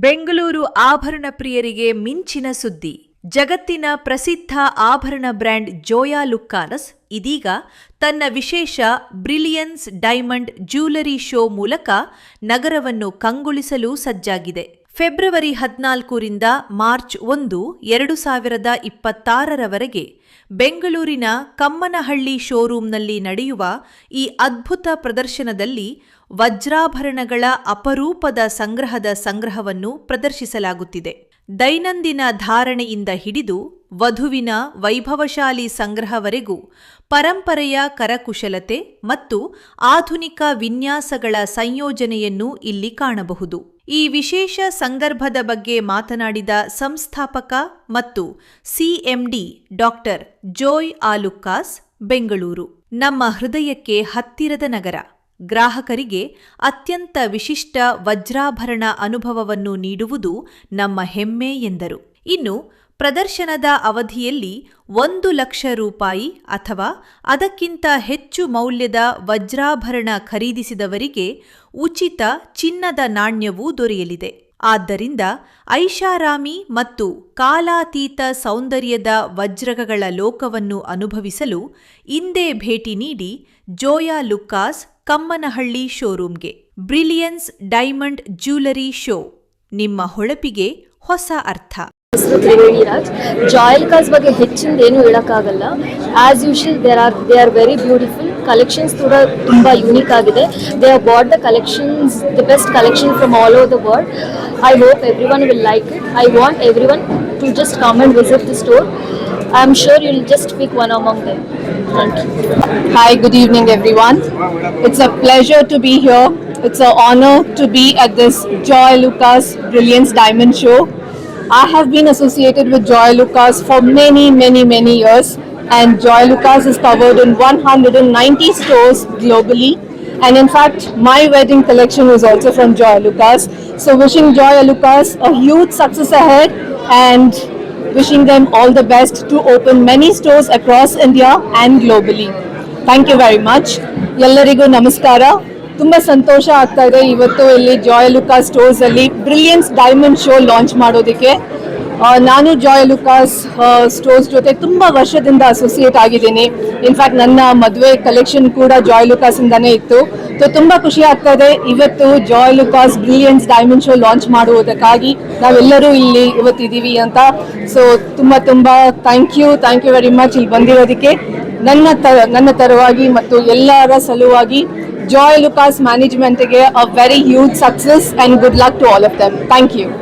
ಬೆಂಗಳೂರು ಆಭರಣ ಪ್ರಿಯರಿಗೆ ಮಿಂಚಿನ ಸುದ್ದಿ. ಜಗತ್ತಿನ ಪ್ರಸಿದ್ಧ ಆಭರಣ ಬ್ರ್ಯಾಂಡ್ ಜೋಯಾ ಲುಕ್ಕಾನಸ್ ಇದೀಗ ತನ್ನ ವಿಶೇಷ ಬ್ರಿಲಿಯನ್ಸ್ ಡೈಮಂಡ್ ಜ್ಯೂಲರಿ ಶೋ ಮೂಲಕ ನಗರವನ್ನು ಕಂಗೊಳಿಸಲು ಸಜ್ಜಾಗಿದೆ. ಫೆಬ್ರವರಿ ಹದಿನಾಲ್ಕರಿಂದ ಮಾರ್ಚ್ ಒಂದು, ಎರಡು ಸಾವಿರದ ಇಪ್ಪತ್ತಾರರವರೆಗೆ ಬೆಂಗಳೂರಿನ ಕಮ್ಮನಹಳ್ಳಿ ಶೋರೂಂನಲ್ಲಿ ನಡೆಯುವ ಈ ಅದ್ಭುತ ಪ್ರದರ್ಶನದಲ್ಲಿ ವಜ್ರಾಭರಣಗಳ ಅಪರೂಪದ ಸಂಗ್ರಹದ ಸಂಗ್ರಹವನ್ನು ಪ್ರದರ್ಶಿಸಲಾಗುತ್ತಿದೆ. ದೈನಂದಿನ ಧಾರಣೆಯಿಂದ ಹಿಡಿದು ವಧುವಿನ ವೈಭವಶಾಲಿ ಸಂಗ್ರಹವರೆಗೂ ಪರಂಪರೆಯ ಕರಕುಶಲತೆ ಮತ್ತು ಆಧುನಿಕ ವಿನ್ಯಾಸಗಳ ಸಂಯೋಜನೆಯನ್ನು ಇಲ್ಲಿ ಕಾಣಬಹುದು. ಈ ವಿಶೇಷ ಸಂದರ್ಭದ ಬಗ್ಗೆ ಮಾತನಾಡಿದ ಸಂಸ್ಥಾಪಕ ಮತ್ತು ಸಿಎಂಡಿ ಡಾಕ್ಟರ್ ಜೋಯ್ ಆಲುಕ್ಕಾಸ್ ಬೆಂಗಳೂರು. ನಮ್ಮ ಹೃದಯಕ್ಕೆ ಹತ್ತಿರದ ನಗರ. ಗ್ರಾಹಕರಿಗೆ ಅತ್ಯಂತ ವಿಶಿಷ್ಟ ವಜ್ರಾಭರಣ ಅನುಭವವನ್ನು ನೀಡುವುದು ನಮ್ಮ ಹೆಮ್ಮೆ ಎಂದರು. ಇನ್ನು ಪ್ರದರ್ಶನದ ಅವಧಿಯಲ್ಲಿ ಒಂದು ಲಕ್ಷ ರೂಪಾಯಿ ಅಥವಾ ಅದಕ್ಕಿಂತ ಹೆಚ್ಚು ಮೌಲ್ಯದ ವಜ್ರಾಭರಣ ಖರೀದಿಸಿದವರಿಗೆ ಉಚಿತ ಚಿನ್ನದ ನಾಣ್ಯವೂ ದೊರೆಯಲಿದೆ. ಆದ್ದರಿಂದ ಐಷಾರಾಮಿ ಮತ್ತು ಕಾಲಾತೀತ ಸೌಂದರ್ಯದ ವಜ್ರಕಗಳ ಲೋಕವನ್ನು ಅನುಭವಿಸಲು ಇಂದೇ ಭೇಟಿ ನೀಡಿ ಜೋಯಾ ಲುಕ್ಕಾಸ್ ಕಮ್ಮನಹಳ್ಳಿ ಶೋರೂಂಗೆ ಬ್ರಿಲಿಯನ್ಸ್ ಡೈಮಂಡ್ ಜ್ಯೂಲರಿ ಶೋ, ನಿಮ್ಮ ಹೊಳಪಿಗೆ ಹೊಸ ಅರ್ಥ. ಹೆಸರು ತ್ರಿವೇಣಿ ರಾಜ್ ಜಾಯಲ್ಕಾಸ್ ಬಗ್ಗೆ ಹೆಚ್ಚಿಂದ ಏನು ಹೇಳೋಕ್ಕಾಗಲ್ಲ as usual there are they are very beautiful collections ಕೂಡ ತುಂಬ ಯೂನಿಕ್ ಆಗಿದೆ they are but the collections the best collection from all over the world I hope everyone will like it I want everyone to just come and visit the store I am sure you will just pick one among them thank you Hi, good evening, everyone. It's a pleasure to be here. It's an honor to be at this Joy Lucas Brilliance Diamond Show. I have been associated with Joy Lucas for many, many, many years, and Joy Lucas is covered in 190 stores globally. And in fact, my wedding collection was also from Joy Lucas. So, wishing Joy Lucas a huge success ahead and wishing them all the best to open many stores across India and globally. Thank you very much ಎಲ್ಲರಿಗೂ ನಮಸ್ಕಾರ ತುಂಬ ಸಂತೋಷ ಆಗ್ತಾ ಇದೆ. ಇವತ್ತು ಇಲ್ಲಿ Joyalukkas stores ಅಲ್ಲಿ brilliance diamond show launch ಮಾಡೋದಕ್ಕೆ. ನಾನು ಜಾಯ್ ಲುಕಾಸ್ ಸ್ಟೋರ್ಸ್ ಜೊತೆ ತುಂಬ ವರ್ಷದಿಂದ ಅಸೋಸಿಯೇಟ್ ಆಗಿದ್ದೀನಿ. ಇನ್ಫ್ಯಾಕ್ಟ್ ನನ್ನ ಮದುವೆ ಕಲೆಕ್ಷನ್ ಕೂಡ ಜಾಯ್ ಲುಕಾಸ್ ಇಂದಾನೇ ಇತ್ತು. ಸೊ ತುಂಬ ಖುಷಿ ಆಗ್ತಾ ಇದೆ. ಇವತ್ತು Joy Lukas brilliance diamond show launch ಮಾಡುವುದಕ್ಕಾಗಿ ನಾವೆಲ್ಲರೂ ಇಲ್ಲಿ ಇವತ್ತಿದ್ದೀವಿ ಅಂತ. ಸೊ ತುಂಬ ತುಂಬ thank you thank you very much ಇಲ್ಲಿ ಬಂದಿರೋದಕ್ಕೆ ನನ್ನ ತರ ನನ್ನ ತರವಾಗಿ ಮತ್ತು ಎಲ್ಲರ ಸಲುವಾಗಿ Joy Lucas management a very huge success and good luck to all of them. Thank you.